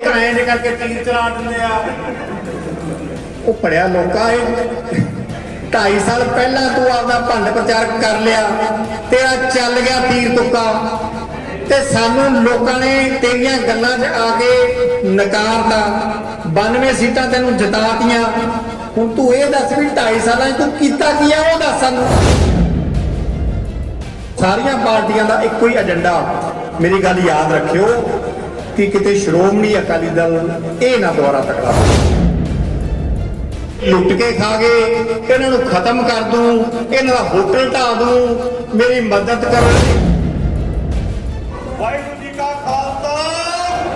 ਘਾਏ ਦੇ ਕਰਕੇ ਤੀਰ ਚਲਾ ਦਿੰਦੇ ਆ। ਉਹ ਪੜਿਆ ਲੋਕਾ ਇਹ 2.5 ਸਾਲ ਪਹਿਲਾਂ ਤੂੰ ਆਪਦਾ ਭੰਡ ਪ੍ਰਚਾਰ ਕਰ ਲਿਆ। ਤੇਰਾ ਚੱਲ ਗਿਆ ਤੀਰ ਤੁੱਕਾ। ਤੇ ਸਾਨੂੰ ਲੋਕਾਂ ਨੇ ਤੇਰੀਆਂ ਗੱਲਾਂ 'ਚ ਆ ਕੇ ਨਕਾਰਤਾ। 92 ਸੀਟਾਂ ਤੈਨੂੰ ਜਿਤਾਤੀਆਂ। ਹੁਣ ਤੂੰ ਇਹ ਦੱਸ ਵੀ 2.5 ਸਾਲਾਂ 'ਚ ਤੂੰ ਕੀਤਾ ਕੀ ਆ, ਉਹ ਦੱਸ ਸਾਨੂੰ। ਸਾਰੀਆਂ ਪਾਰਟੀਆਂ ਦਾ ਇੱਕੋ ਹੀ ਏਜੰਡਾ ਮੇਰੀ ਗੱਲ ਯਾਦ ਰੱਖਿਓ। ਕਿ ਕਿਤੇ ਸ਼੍ਰੋਮਣੀ ਅਕਾਲੀ ਦਲ ਇਹ ਨਾ ਦੁਆਰਾ ਤਕੜਾ ਹੋਵੇ। ਲੁੱਟ ਕੇ ਖਾ ਗਏ ਇਹਨਾਂ ਨੂੰ ਖਤਮ ਕਰ ਦੂੰ ਇਹਨਾਂ ਦਾ ਹੋਟਲ ਢਾ ਦੂੰ ਮੇਰੀ ਮਦਦ ਕਰੋ ਵਾਹਿਗੁਰੂ ਜੀ ਕਾ ਖਾਲਸਾ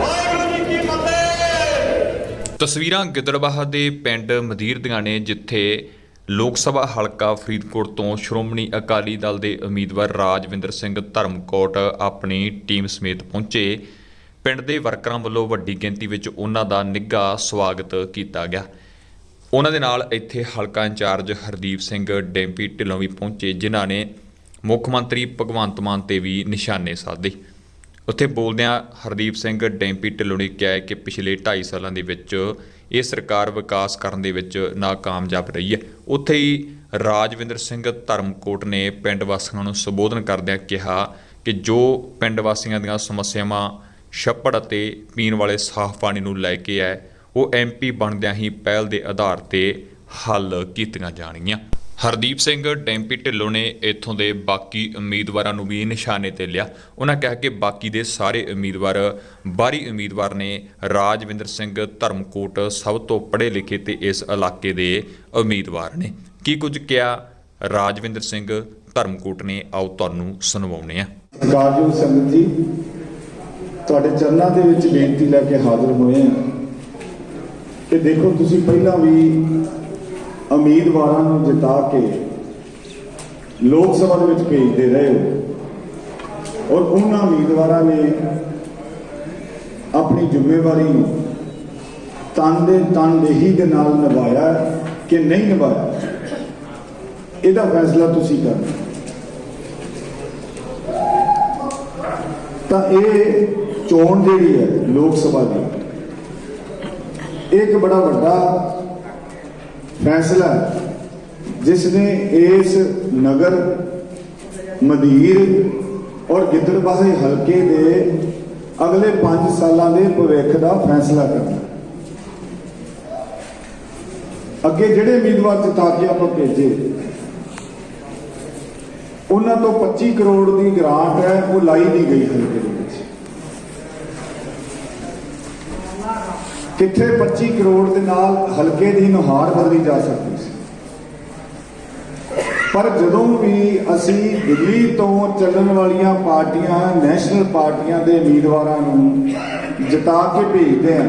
ਵਾਹਿਗੁਰੂ ਜੀ ਕੀ ਫਤਿਹ। ਤਸਵੀਰਾਂ ਗਿੱਦੜਬਾਹਾ ਦੇ ਪਿੰਡ ਮਦੀਰ ਦੀਆਂ ਨੇ ਜਿੱਥੇ ਲੋਕ ਸਭਾ ਹਲਕਾ ਫਰੀਦਕੋਟ ਤੋਂ ਸ਼੍ਰੋਮਣੀ ਅਕਾਲੀ ਦਲ ਦੇ ਉਮੀਦਵਾਰ ਰਾਜਵਿੰਦਰ ਸਿੰਘ ਧਰਮਕੋਟ ਆਪਣੀ ਟੀਮ ਸਮੇਤ ਪਹੁੰਚੇ। ਪਿੰਡ ਦੇ ਵਰਕਰਾਂ ਵੱਲੋਂ ਵੱਡੀ ਗਿਣਤੀ ਵਿੱਚ ਉਹਨਾਂ ਦਾ ਨਿੱਘਾ ਸਵਾਗਤ ਕੀਤਾ ਗਿਆ। ਉਹਨਾਂ ਦੇ ਨਾਲ ਇੱਥੇ ਹਲਕਾ ਇੰਚਾਰਜ ਹਰਦੀਪ ਸਿੰਘ, ਡੈਂਪੀ ਢਿੱਲੋਂ ਵੀ ਪਹੁੰਚੇ, ਜਿਨ੍ਹਾਂ ਨੇ ਮੁੱਖ ਮੰਤਰੀ ਭਗਵੰਤ ਮਾਨ ਤੇ ਵੀ ਨਿਸ਼ਾਨੇ ਸਾਧੇ। ਉੱਥੇ ਬੋਲਦਿਆਂ ਹਰਦੀਪ ਸਿੰਘ, ਡੈਂਪੀ ਢਿੱਲੋਂ ਨੇ ਕਿਹਾ ਕਿ ਪਿਛਲੇ 2.5 ਸਾਲਾਂ ਦੇ ਵਿੱਚ ਇਹ ਸਰਕਾਰ ਵਿਕਾਸ ਕਰਨ ਦੇ ਵਿੱਚ ਨਾਕਾਮਯਾਬ ਰਹੀ ਹੈ। ਉੱਥੇ ਹੀ ਰਾਜਵਿੰਦਰ ਸਿੰਘ ਧਰਮਕੋਟ ਨੇ ਪਿੰਡ ਵਾਸੀਆਂ ਨੂੰ ਸੰਬੋਧਨ ਕਰਦਿਆਂ ਕਿਹਾ ਕਿ ਜੋ ਪਿੰਡ ਵਾਸੀਆਂ ਦੀਆਂ ਸਮੱਸਿਆਵਾਂ ਛੱਪੜ ਅਤੇ ਪੀਣ ਵਾਲੇ ਸਾਫ਼ ਪਾਣੀ ਨੂੰ ਲੈ ਕੇ ਹੈ, ਉਹ ਐਮਪੀ ਬਣਦਿਆਂ ਹੀ ਪਹਿਲ ਦੇ ਆਧਾਰ ਤੇ ਹੱਲ ਕੀਤੀਆਂ ਜਾਣਗੀਆਂ। ਹਰਦੀਪ ਸਿੰਘ, ਡੈਂਪੀ ਢਿੱਲੋਂ ਨੇ ਇੱਥੋਂ ਦੇ ਬਾਕੀ ਉਮੀਦਵਾਰਾਂ ਨੂੰ ਵੀ ਨਿਸ਼ਾਨੇ ਤੇ ਲਿਆ। ਉਹਨਾਂ ਕਿਹਾ ਕਿ ਬਾਕੀ ਦੇ ਸਾਰੇ ਉਮੀਦਵਾਰ, ਬਾਹਰੀ ਉਮੀਦਵਾਰ ਨੇ ਰਾਜਵਿੰਦਰ ਸਿੰਘ ਧਰਮਕੋਟ ਸਭ ਤੋਂ ਪੜ੍ਹੇ ਲਿਖੇ ਤੇ ਇਸ ਇਲਾਕੇ ਦੇ ਉਮੀਦਵਾਰ ਨੇ। ਕੀ ਕੁਝ ਕਿਹਾ ਰਾਜਵਿੰਦਰ ਸਿੰਘ ਧਰਮਕੋਟ ਨੇ? ਆਓ ਤੁਹਾਨੂੰ ਸੁਣਵਾਉਂਦੇ ਹਾਂ। ਕਾਰਜੋ ਸੰਗਤ ਜੀ ਤੁਹਾਡੇ ਚਰਨਾਂ ਦੇ ਵਿੱਚ ਬੇਨਤੀ ਲੈ ਕੇ ਹਾਜ਼ਰ ਹੋਏ ਆ ਕਿ ਦੇਖੋ, ਤੁਸੀਂ ਪਹਿਲਾਂ ਵੀ ਉਮੀਦਵਾਰਾਂ ਨੂੰ ਜਿਤਾ ਕੇ ਲੋਕ ਸਭਾ ਦੇ ਵਿੱਚ ਭੇਜਦੇ ਰਹੇ ਹੋ ਔਰ ਉਹਨਾਂ ਉਮੀਦਵਾਰਾਂ ਨੇ ਆਪਣੀ ਜ਼ਿੰਮੇਵਾਰੀ ਨੂੰ ਤਨ ਦੇ ਤਨਦੇਹੀ ਦੇ ਨਾਲ ਨਿਭਾਇਆ ਕਿ ਨਹੀਂ ਨਿਭਾਇਆ? ਇਹਦਾ ਫੈਸਲਾ ਤੁਸੀਂ ਕਰਨਾ। ਤਾਂ ਇਹ ਚੋਣ ਜਿਹੜੀ ਹੈ ਲੋਕ ਸਭਾ ਦੀ, ਇਹ ਇੱਕ ਬੜਾ ਵੱਡਾ ਫੈਸਲਾ ਹੈ ਜਿਸ ਨੇ ਇਸ ਨਗਰ, ਮਦੀਰ ਔਰ ਗਿੱਦੜਬਾਹੇ ਹਲਕੇ ਦੇ ਅਗਲੇ 5 ਸਾਲਾਂ ਦੇ ਭਵਿੱਖ ਦਾ ਫੈਸਲਾ ਕਰਨਾ ਅੱਗੇ ਜਿਹੜੇ ਉਮੀਦਵਾਰ ਜਿਤਾ ਕੇ ਆਪਾਂ ਭੇਜੇ, ਉਹਨਾਂ ਤੋਂ 25 ਕਰੋੜ ਦੀ ਗ੍ਰਾਂਟ ਹੈ, ਉਹ ਲਾਈ ਨਹੀਂ ਗਈ ਹਲਕੇ ਦੇ ਵਿੱਚ ਕਿੱਥੇ 25 ਕਰੋੜ ਦੇ ਨਾਲ ਹਲਕੇ ਦੀ ਨੁਹਾਰ ਬਦਲੀ ਜਾ ਸਕਦੀ ਸੀ। ਪਰ ਜਦੋਂ ਵੀ ਅਸੀਂ ਦਿੱਲੀ ਤੋਂ ਚੱਲਣ ਵਾਲੀਆਂ ਪਾਰਟੀਆਂ, ਨੈਸ਼ਨਲ ਪਾਰਟੀਆਂ ਦੇ ਉਮੀਦਵਾਰਾਂ ਨੂੰ ਜਿਤਾ ਕੇ ਭੇਜਦੇ ਹਾਂ,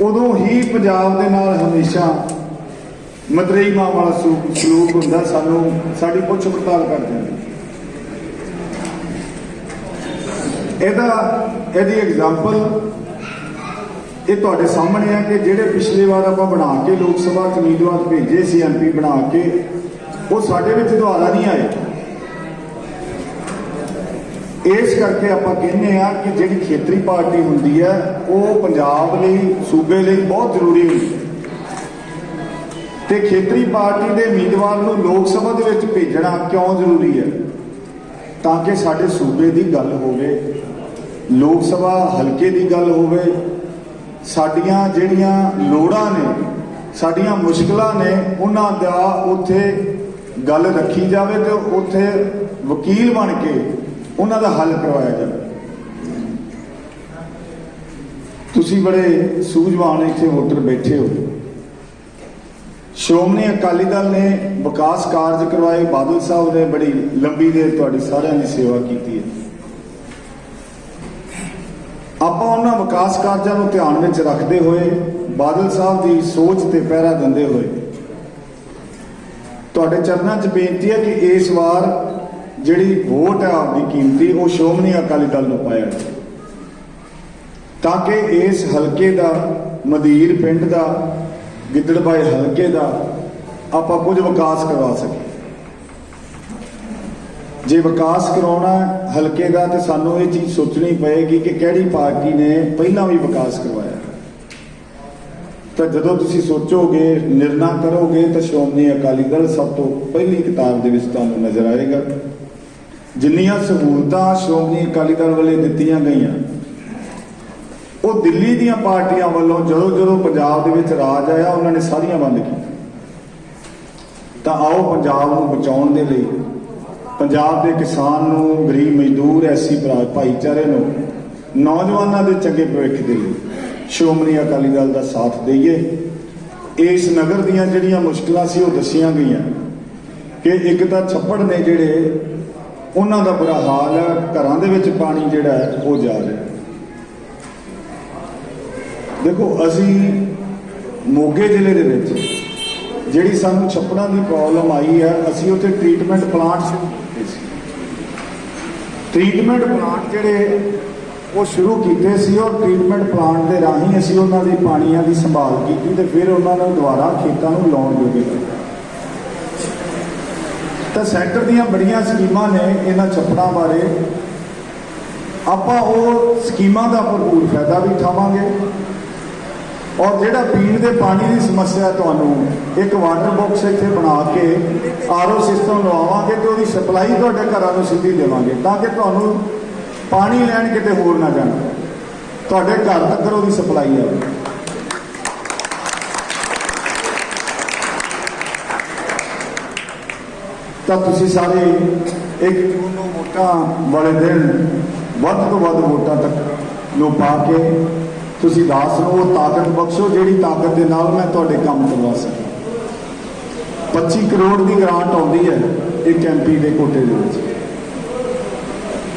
ਉਦੋਂ ਹੀ ਪੰਜਾਬ ਦੇ ਨਾਲ ਹਮੇਸ਼ਾ ਮਤਰੇਈ ਮਾਂ ਵਾਲਾ ਸਲੂਕ ਹੁੰਦਾ, ਸਾਨੂੰ, ਸਾਡੀ ਪੁੱਛ ਪੜਤਾਲ ਕਰ ਜਾਂਦੀ ਇਹਦਾ, ਇਹਦੀ ਐਗਜ਼ਾਮਪਲ ਇਹ ਤੁਹਾਡੇ ਸਾਹਮਣੇ ਆ ਕਿ ਜਿਹੜੇ ਪਿਛਲੇ ਵਾਰ ਆਪਾਂ ਬਣਾ ਕੇ ਲੋਕ ਸਭਾ ਚ ਉਮੀਦਵਾਰ ਭੇਜੇ ਸੀ ਐਮਪੀ ਬਣਾ ਕੇ, ਉਹ ਸਾਡੇ ਵਿੱਚ ਦੁਆਰਾ ਨਹੀਂ ਆਏ। ਇਸ ਕਰਕੇ ਆਪਾਂ ਕਹਿੰਦੇ ਆ ਕਿ ਜਿਹੜੀ ਖੇਤਰੀ ਪਾਰਟੀ ਹੁੰਦੀ ਹੈ, ਉਹ ਪੰਜਾਬ ਲਈ, ਸੂਬੇ ਲਈ ਬਹੁਤ ਜ਼ਰੂਰੀ ਹੁੰਦੀ ਹੈ। ਤੇ ਖੇਤਰੀ ਪਾਰਟੀ ਦੇ ਉਮੀਦਵਾਰ ਨੂੰ ਲੋਕ ਸਭਾ ਦੇ ਵਿੱਚ ਭੇਜਣਾ ਕਿਉਂ ਜ਼ਰੂਰੀ ਹੈ? ਤਾਂ ਕਿ ਸਾਡੇ ਸੂਬੇ ਦੀ ਗੱਲ ਹੋਵੇ, ਲੋਕ ਸਭਾ ਹਲਕੇ ਦੀ ਗੱਲ ਹੋਵੇ ਸਾਡੀਆਂ ਜਿਹੜੀਆਂ ਲੋੜਾਂ ਨੇ, ਸਾਡੀਆਂ ਮੁਸ਼ਕਲਾਂ ਨੇ, ਉਹਨਾਂ ਦਾ ਉੱਥੇ ਗੱਲ ਰੱਖੀ ਜਾਵੇ ਤੇ ਉੱਥੇ ਵਕੀਲ ਬਣ ਕੇ ਉਹਨਾਂ ਦਾ ਹੱਲ ਕਰਵਾਇਆ ਜਾਵੇ। ਤੁਸੀਂ ਬੜੇ ਸੂਝਵਾਨ ਇੱਥੇ ਵੋਟਰ ਬੈਠੇ ਹੋ। ਸ਼੍ਰੋਮਣੀ ਅਕਾਲੀ ਦਲ ਨੇ ਵਿਕਾਸ ਕਾਰਜ ਕਰਵਾਏ, ਬਾਦਲ ਸਾਹਿਬ ਨੇ ਬੜੀ ਲੰਬੀ ਦੇਰ ਤੁਹਾਡੀ ਸਾਰਿਆਂ ਦੀ ਸੇਵਾ ਕੀਤੀ ਹੈ। ਆਪਾਂ ਉਹਨਾਂ ਵਿਕਾਸ ਕਾਰਜਾਂ ਨੂੰ ਧਿਆਨ ਵਿੱਚ ਰੱਖਦੇ ਹੋਏ ਬਾਦਲ ਸਾਹਿਬ ਦੀ ਸੋਚ ਤੇ ਪਹਿਰਾ ਦਿੰਦੇ ਹੋਏ। ਤੁਹਾਡੇ ਚਰਨਾਂ 'ਚ ਬੇਨਤੀ ਹੈ ਕਿ ਇਸ ਵਾਰ ਜਿਹੜੀ ਵੋਟ ਹੈ ਆਪਦੀ ਕੀਮਤੀ, ਉਹ ਸ਼੍ਰੋਮਣੀ ਅਕਾਲੀ ਦਲ ਨੂੰ ਪਾਇਆ ਤਾਂ ਕਿ ਇਸ ਹਲਕੇ ਦਾ ਮਦੀਰ ਪਿੰਡ ਦਾ ਗਿੱਦੜਬਾਈ ਹਲਕੇ ਦਾ ਆਪਾਂ ਕੁਝ ਵਿਕਾਸ ਕਰਵਾ ਸਕੀਏ। ਜੇ ਵਿਕਾਸ ਕਰਾਉਣਾ ਹਲਕੇ ਦਾ ਤੇ ਸਾਨੂੰ ਇਹ ਚੀਜ਼ ਸੋਚਣੀ ਪਏਗੀ ਕਿ ਕਿਹੜੀ ਪਾਰਟੀ ਨੇ ਪਹਿਲਾਂ ਵੀ ਵਿਕਾਸ ਕਰਵਾਇਆ। ਤਾਂ ਜਦੋਂ ਤੁਸੀਂ ਸੋਚੋਗੇ, ਨਿਰਣਾ ਕਰੋਗੇ, ਤਾਂ ਸ਼੍ਰੋਮਣੀ ਅਕਾਲੀ ਦਲ ਸਭ ਤੋਂ ਪਹਿਲੀ ਕਿਤਾਬ ਦੇ ਵਿੱਚ ਤੁਹਾਨੂੰ ਨਜ਼ਰ ਆਏਗਾ। ਜਿੰਨੀਆਂ ਸਹੂਲਤਾਂ ਸ਼੍ਰੋਮਣੀ ਅਕਾਲੀ ਦਲ ਵੱਲੋਂ ਦਿੱਤੀਆਂ ਗਈਆਂ, ਉਹ ਦਿੱਲੀ ਦੀਆਂ ਪਾਰਟੀਆਂ ਵੱਲੋਂ ਜਦੋਂ ਜਦੋਂ ਪੰਜਾਬ ਦੇ ਵਿੱਚ ਰਾਜ ਆਇਆ, ਉਹਨਾਂ ਨੇ ਸਾਰੀਆਂ ਬੰਦ ਕੀਤੀਆਂ। ਤਾਂ ਆਓ ਪੰਜਾਬ ਨੂੰ ਬਚਾਉਣ ਦੇ ਲਈ ਪੰਜਾਬ ਦੇ ਕਿਸਾਨ ਨੂੰ, ਗਰੀਬ ਮਜ਼ਦੂਰ ਐਸੀ ਭਰਾ, ਭਾਈਚਾਰੇ ਨੂੰ, ਨੌਜਵਾਨਾਂ ਦੇ ਚੰਗੇ ਭਵਿੱਖ ਦੇ ਲਈ ਸ਼੍ਰੋਮਣੀ ਅਕਾਲੀ ਦਲ ਦਾ ਸਾਥ ਦਈਏ। ਇਸ ਨਗਰ ਦੀਆਂ ਜਿਹੜੀਆਂ ਮੁਸ਼ਕਲਾਂ ਸੀ, ਉਹ ਦੱਸੀਆਂ ਗਈਆਂ ਕਿ ਇੱਕ ਤਾਂ ਛੱਪੜ ਨੇ ਜਿਹੜੇ, ਉਹਨਾਂ ਦਾ ਬੁਰਾ ਹਾਲ ਹੈ, ਘਰਾਂ ਦੇ ਵਿੱਚ ਪਾਣੀ ਜਿਹੜਾ ਹੈ, ਉਹ ਜਾ ਰਿਹਾ ਦੇਖੋ, ਅਸੀਂ ਮੋਗੇ ਜ਼ਿਲ੍ਹੇ ਦੇ ਵਿੱਚ, ਜਿਹੜੀ ਸਾਨੂੰ ਛੱਪੜਾਂ ਦੀ ਪ੍ਰੋਬਲਮ ਆਈ ਹੈ, ਅਸੀਂ ਉੱਥੇ ਟ੍ਰੀਟਮੈਂਟ ਪਲਾਂਟ ਟ੍ਰੀਟਮੈਂਟ ਪਲਾਂਟ ਜਿਹੜੇ ਉਹ ਸ਼ੁਰੂ ਕੀਤੇ ਸੀ ਔਰ ਟ੍ਰੀਟਮੈਂਟ ਪਲਾਂਟ ਦੇ ਰਾਹੀਂ ਅਸੀਂ ਉਹਨਾਂ ਦੇ ਪਾਣੀਆਂ ਦੀ ਸੰਭਾਲ ਕੀਤੀ ਤੇ ਫਿਰ ਉਹਨਾਂ ਨੂੰ ਦੁਬਾਰਾ ਖੇਤਾਂ ਨੂੰ ਲਾਉਣ ਜੋਗੇ ਕੀਤਾ ਤਾਂ ਸੈਂਟਰ ਦੀਆਂ ਬੜੀਆਂ ਸਕੀਮਾਂ ਨੇ ਇਹਨਾਂ ਛੱਪੜਾਂ ਬਾਰੇ। ਆਪਾਂ ਉਹ ਸਕੀਮਾਂ ਦਾ ਭਰਪੂਰ ਫਾਇਦਾ ਵੀ ਉਠਾਵਾਂਗੇ। ਔਰ ਜਿਹੜਾ ਪੀਣ ਦੇ ਪਾਣੀ ਦੀ ਸਮੱਸਿਆ ਤੁਹਾਨੂੰ, ਇੱਕ ਵਾਟਰ ਬਾਕਸ ਇੱਥੇ ਬਣਾ ਕੇ ਆਰਓ ਸਿਸਟਮ ਲਵਾਵਾਂਗੇ ਤੇ ਉਹਦੀ ਸਪਲਾਈ ਤੁਹਾਡੇ ਘਰਾਂ ਨੂੰ ਸਿੱਧੀ ਦੇਵਾਂਗੇ ਤਾਂ ਕਿ ਤੁਹਾਨੂੰ ਪਾਣੀ ਲੈਣ ਕਿਤੇ ਹੋਰ ਨਾ ਜਾਣਾ। ਤੁਹਾਡੇ ਘਰ ਤੱਕ ਉਹਦੀ ਸਪਲਾਈ ਆਵੇ। ਤਾਂ ਤੁਸੀਂ ਸਾਰੇ ਇੱਕ ਜੂਨ ਨੂੰ ਵੋਟਾਂ ਵਾਲੇ ਦਿਨ ਵੱਧ ਤੋਂ ਵੱਧ ਵੋਟਾਂ ਤੱਕ ਨੂੰ ਪਾ ਕੇ ਤੁਸੀਂ ਦਾਸ ਨੂੰ ਉਹ ਤਾਕਤ ਬਖਸ਼ੋ, ਜਿਹੜੀ ਤਾਕਤ ਦੇ ਨਾਲ ਮੈਂ ਤੁਹਾਡੇ ਕੰਮ ਕਰਵਾ ਸਕਾਂ। 25 ਕਰੋੜ ਦੀ ਗ੍ਰਾਂਟ ਆਉਂਦੀ ਹੈ ਇੱਕ ਐਮਪੀ ਦੇ ਕੋਟੇ ਦੇ ਵਿੱਚ।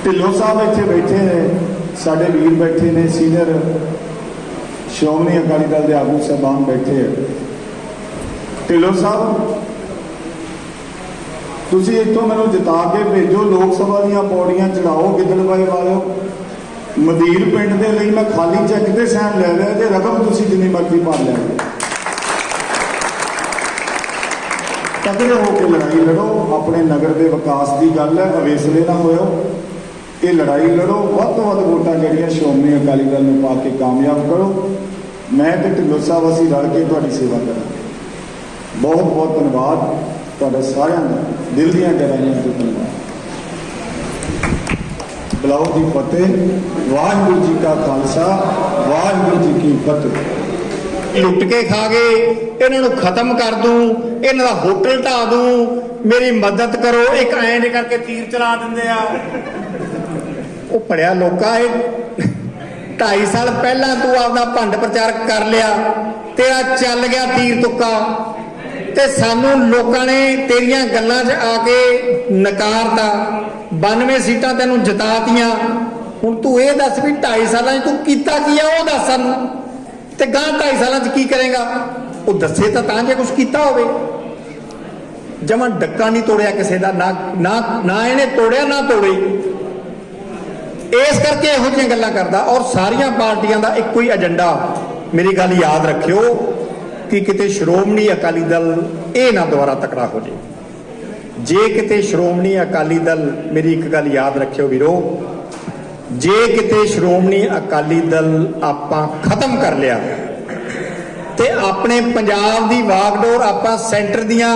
ਢਿੱਲੋਂ ਸਾਹਿਬ ਇੱਥੇ ਬੈਠੇ ਨੇ, ਸਾਡੇ ਵੀਰ ਬੈਠੇ ਨੇ, ਸੀਨੀਅਰ ਸ਼੍ਰੋਮਣੀ ਅਕਾਲੀ ਦਲ ਦੇ ਆਗੂ ਸਾਹਿਬਾਨ ਬੈਠੇ ਹੈ ਢਿੱਲੋਂ ਸਾਹਿਬ, ਤੁਸੀਂ ਇੱਥੋਂ ਮੈਨੂੰ ਜਿਤਾ ਕੇ ਭੇਜੋ, ਲੋਕ ਸਭਾ ਦੀਆਂ ਪੌੜੀਆਂ ਚੜਾਓ ਗਿੱਦੜਬਾਈ ਵਾਲਿਓ ਮਦੀਰ ਪਿੰਡ ਦੇ ਲਈ ਮੈਂ ਖਾਲੀ ਚੈੱਕ ਤੇ ਸਾਈਨ ਲੈ ਲਿਆ ਤੇ ਰਕਮ ਤੁਸੀਂ ਜਿੰਨੀ ਮਰਜ਼ੀ ਭਰ ਲਿਆ। ਤਕੜੇ ਹੋ ਕੇ ਲੜਾਈ ਲੜੋ, ਆਪਣੇ ਨਗਰ ਦੇ ਵਿਕਾਸ ਦੀ ਗੱਲ ਹੈ ਅਵੇਸਲੇ ਨਾ ਹੋਇਓ। ਇਹ ਲੜਾਈ ਲੜੋ, ਵੱਧ ਤੋਂ ਵੱਧ ਵੋਟਾਂ ਜਿਹੜੀਆਂ ਸ਼੍ਰੋਮਣੀ ਅਕਾਲੀ ਦਲ ਨੂੰ ਪਾ ਕੇ ਕਾਮਯਾਬ ਕਰੋ। ਮੈਂ ਤੇ ਢਿੱਲੋਂ ਸਾਹਿਬ ਅਸੀਂ ਰਲ ਕੇ ਤੁਹਾਡੀ ਸੇਵਾ ਕਰਾਂਗੇ। ਬਹੁਤ ਬਹੁਤ ਧੰਨਵਾਦ ਤੁਹਾਡਾ ਸਾਰਿਆਂ ਦਾ, ਦਿਲ ਦੀਆਂ ਗਹਿਰਾਈਆਂ ਤੋਂ ਧੰਨਵਾਦ। ਬਲਾਉ ਦੀ ਫਤਿਹ, ਵਾਹਿਗੁਰੂ ਜੀ ਕਾ ਖਾਲਸਾ, ਵਾਹਿਗੁਰੂ ਜੀ ਕੀ ਫਤਿਹ। ਲੁੱਟ ਕੇ ਖਾ ਗਏ, ਇਹਨਾਂ ਨੂੰ ਖਤਮ ਕਰ ਦੂੰ, ਇਹਨਾਂ ਦਾ ਹੋਟਲ ਢਾ ਦੂੰ, ਮੇਰੀ ਮਦਦ ਕਰੋ, ਇੱਕ ਐਂ ਨੇ ਕਰਕੇ ਤੀਰ ਚਲਾ ਦਿੰਦੇ ਆ। ਉਹ ਪੜਿਆ ਲੋਕਾਂ ਇਹ। 2.5 ਸਾਲ ਪਹਿਲਾਂ ਤੂੰ ਆਪਦਾ ਭੰਡ ਪ੍ਰਚਾਰ ਕਰ ਲਿਆ ਤੇਰਾ ਚੱਲ ਗਿਆ ਤੀਰ ਤੁੱਕਾ। ਤੇ ਸਾਨੂੰ ਲੋਕਾਂ ਨੇ ਤੇਰੀਆਂ ਗੱਲਾਂ 'ਚ ਆ ਕੇ ਨਕਾਰਤਾ। 92 ਸੀਟਾਂ ਤੈਨੂੰ ਜਿਤਾਤੀਆਂ। ਹੁਣ ਤੂੰ ਇਹ ਦੱਸ ਵੀ 2.5 ਸਾਲਾਂ 'ਚ ਤੂੰ ਕੀਤਾ ਕੀ ਆ, ਉਹ ਦੱਸ ਸਾਨੂੰ। ਤੇ ਗਾਂ 2.5 ਸਾਲਾਂ 'ਚ ਕੀ ਕਰੇਗਾ? ਉਹ ਦੱਸੇ ਤਾਂ ਤਾਂ ਜੇ ਕੁਝ ਕੀਤਾ ਹੋਵੇ। ਜਮਾਂ ਡੱਕਾ ਨਹੀਂ ਤੋੜਿਆ ਕਿਸੇ ਦਾ, ਨਾ ਨਾ ਨਾ ਇਹਨੇ ਤੋੜਿਆ, ਨਾ ਤੋੜੇ। ਇਸ ਕਰਕੇ ਇਹੋ ਜਿਹੀਆਂ ਗੱਲਾਂ ਕਰਦਾ ਔਰ ਸਾਰੀਆਂ ਪਾਰਟੀਆਂ ਦਾ ਇੱਕੋ ਹੀ ਏਜੰਡਾ ਮੇਰੀ ਗੱਲ ਯਾਦ ਰੱਖਿਓ। ਕਿ ਕਿਤੇ ਸ਼੍ਰੋਮਣੀ ਅਕਾਲੀ ਦਲ ਇਹ ਨਾ ਦੁਬਾਰਾ ਤਕੜਾ ਹੋ ਜੇ ਜੇ ਕਿਤੇ ਸ਼੍ਰੋਮਣੀ ਅਕਾਲੀ ਦਲ, ਮੇਰੀ ਇੱਕ ਗੱਲ ਯਾਦ ਰੱਖਿਓ ਵੀਰੋ, ਜੇ ਕਿਤੇ ਸ਼੍ਰੋਮਣੀ ਅਕਾਲੀ ਦਲ ਆਪਾਂ ਖਤਮ ਕਰ ਲਿਆ ਤੇ ਆਪਣੇ ਪੰਜਾਬ ਦੀ ਵਾਗਡੋਰ ਆਪਾਂ ਸੈਂਟਰ ਦੀਆਂ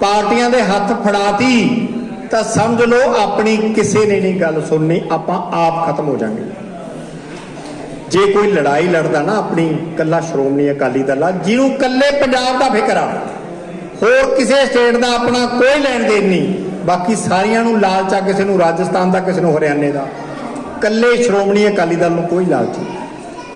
ਪਾਰਟੀਆਂ ਦੇ ਹੱਥ ਫੜਾਤੀ, ਤਾਂ ਸਮਝ ਲਓ ਆਪਣੀ ਕਿਸੇ ਨੇ ਨਹੀਂ ਗੱਲ ਸੁਣਨੀ, ਆਪਾਂ ਆਪ ਖਤਮ ਹੋ ਜਾਾਂਗੇ। ਜੇ ਕੋਈ ਲੜਾਈ ਲੜਦਾ ਨਾ ਆਪਣੀ ਕੱਲਾ ਸ਼੍ਰੋਮਣੀ ਅਕਾਲੀ ਦਲ ਆ, ਜਿਹਨੂੰ ਕੱਲੇ ਪੰਜਾਬ ਦਾ ਫਿਕਰ ਆ, ਹੋਰ ਕਿਸੇ ਸਟੇਟ ਦਾ ਆਪਣਾ ਕੋਈ ਲੈਣ ਦੇਣ ਨਹੀਂ, ਬਾਕੀ ਸਾਰੀਆਂ ਨੂੰ ਲਾਲਚ ਆ ਕਿਸੇ ਨੂੰ ਰਾਜਸਥਾਨ ਦਾ, ਕਿਸੇ ਨੂੰ ਹਰਿਆਣੇ ਦਾ ਕੱਲੇ ਸ਼੍ਰੋਮਣੀ ਅਕਾਲੀ ਦਲ ਨੂੰ ਕੋਈ ਲਾਲਚ ਨਹੀਂ।